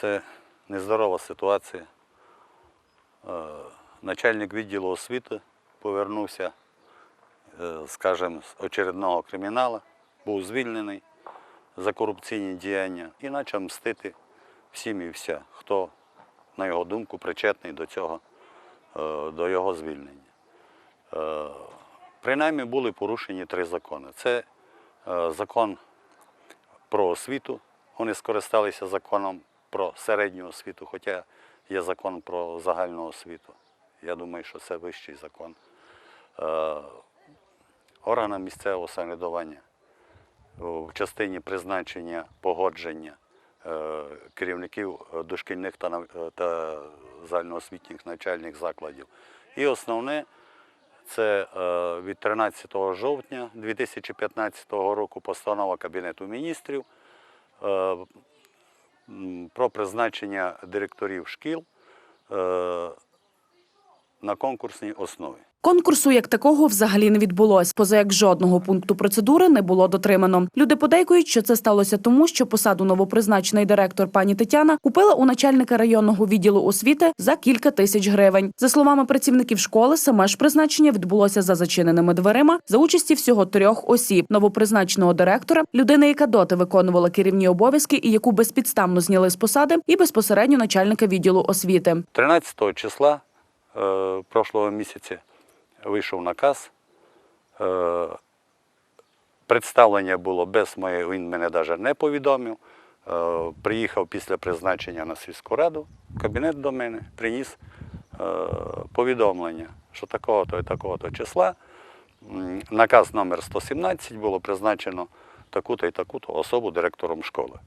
Це нездорова ситуація. Е, Начальник відділу освіти повернувся, е, скажімо, з очередного криміналу, був звільнений за корупційні діяння і почав мстити всім і вся, хто, на його думку, причетний до цього, е, до його звільнення. Принаймні були порушені три закони. Це закон про освіту. Вони скористалися законом про середню освіту, хоча є закон про загальну освіту. Я думаю, що це вищий закон. Е, Органам місцевого самоврядування в частині призначення погодження е, керівників дошкільних та, е, загальноосвітніх навчальних закладів. І основне це від 13 жовтня 2015 року постанова Кабінету міністрів про призначення директорів шкіл е, на конкурсній основі. Конкурсу як такого взагалі не відбулось, поза як жодного пункту процедури не було дотримано. Люди подейкують, що це сталося тому, що посаду новопризначений директор пані Тетяна купила у начальника районного відділу освіти за кілька тисяч гривень. За словами працівників школи, саме ж призначення відбулося за зачиненими дверима за участі всього трьох осіб: новопризначеного директора, людини, яка доти виконувала керівні обов'язки і яку безпідставно зняли з посади, і безпосередньо начальника відділу освіти. 13 числа е, прошлого місяця вийшов наказ. Е, представлення було без моєї, він мене навіть не повідомив. Е, приїхав після призначення на сільську раду, кабінет до мене, приніс е, повідомлення, що такого-то і такого-то числа. Наказ номер 117 було призначено таку-то і таку-то особу директором школи.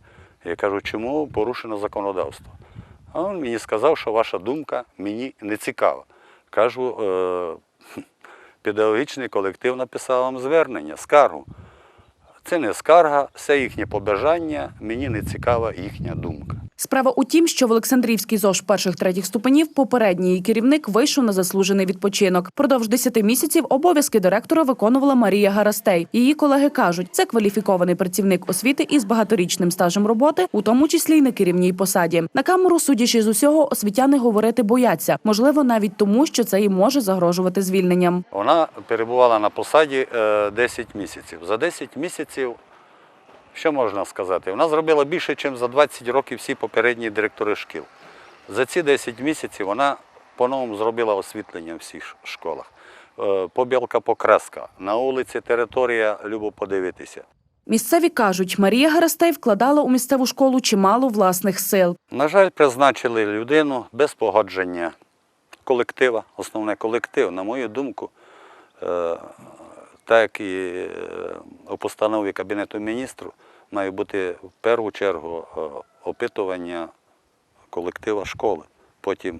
Я кажу, чому порушено законодавство? А він мені сказав, що ваша думка мені не цікава. Кажу, педагогічний колектив написав вам звернення, скаргу. Це не скарга, це їхнє побажання, мені не цікава їхня думка. Справа у тім, що в Олександрівській ЗОЖ перших третіх ступенів попередній її керівник вийшов на заслужений відпочинок. Продовж 10 місяців обов'язки директора виконувала Марія Гарастей. Її колеги кажуть, це кваліфікований працівник освіти із багаторічним стажем роботи, у тому числі й на керівній посаді. На камеру, судячи з усього, освітяни говорити бояться, можливо, навіть тому, що це їм може загрожувати звільненням. Вона перебувала на посаді е, 10 місяців. За 10 місяців, що можна сказати, вона зробила більше, ніж за 20 років всі попередні директори шкіл. За ці 10 місяців вона по-новому зробила освітлення в всіх школах. Е, Побілка покраска, на вулиці територія, любо подивитися. Місцеві кажуть, Марія Гарастей вкладала у місцеву школу чимало власних сил. На жаль, призначили людину без погодження колектива, основне колектив, на мою думку, е, так і е, у постанові Кабінету міністрів має бути в першу чергу е, опитування колектива школи, потім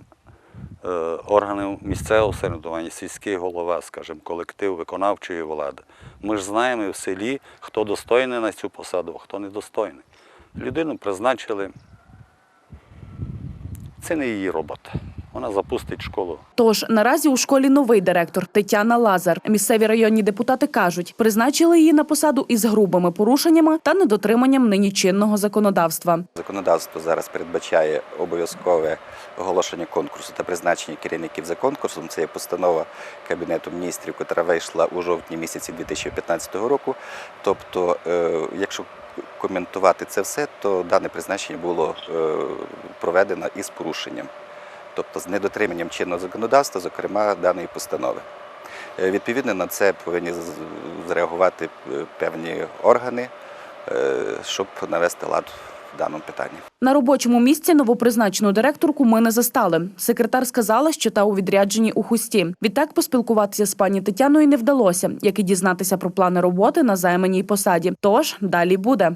е, органів місцевого самоврядування, сільський голова, скажімо, колектив виконавчої влади. Ми ж знаємо в селі, хто достойний на цю посаду, а хто недостойний. Людину призначили це не її робота. Вона запустить школу. Тож наразі у школі новий директор Тетяна Лазар. Місцеві районні депутати кажуть, призначили її на посаду із грубими порушеннями та недотриманням нині чинного законодавства. Законодавство зараз передбачає обов'язкове оголошення конкурсу та призначення керівників за конкурсом. Це є постанова Кабінету міністрів, яка вийшла у жовтні місяці 2015 року. Тобто, е, якщо коментувати це все, то дане призначення було е, проведено із порушенням, тобто з недотриманням чинного законодавства, зокрема даної постанови. Е, Відповідно на це повинні зреагувати е, певні органи, е, щоб навести лад в даному питанні. На робочому місці новопризначену директорку ми не застали. Секретар сказала, що та у відрядженні у хусті. Відтак поспілкуватися з пані Тетяною не вдалося, як і дізнатися про плани роботи на займаній посаді. Тож далі буде.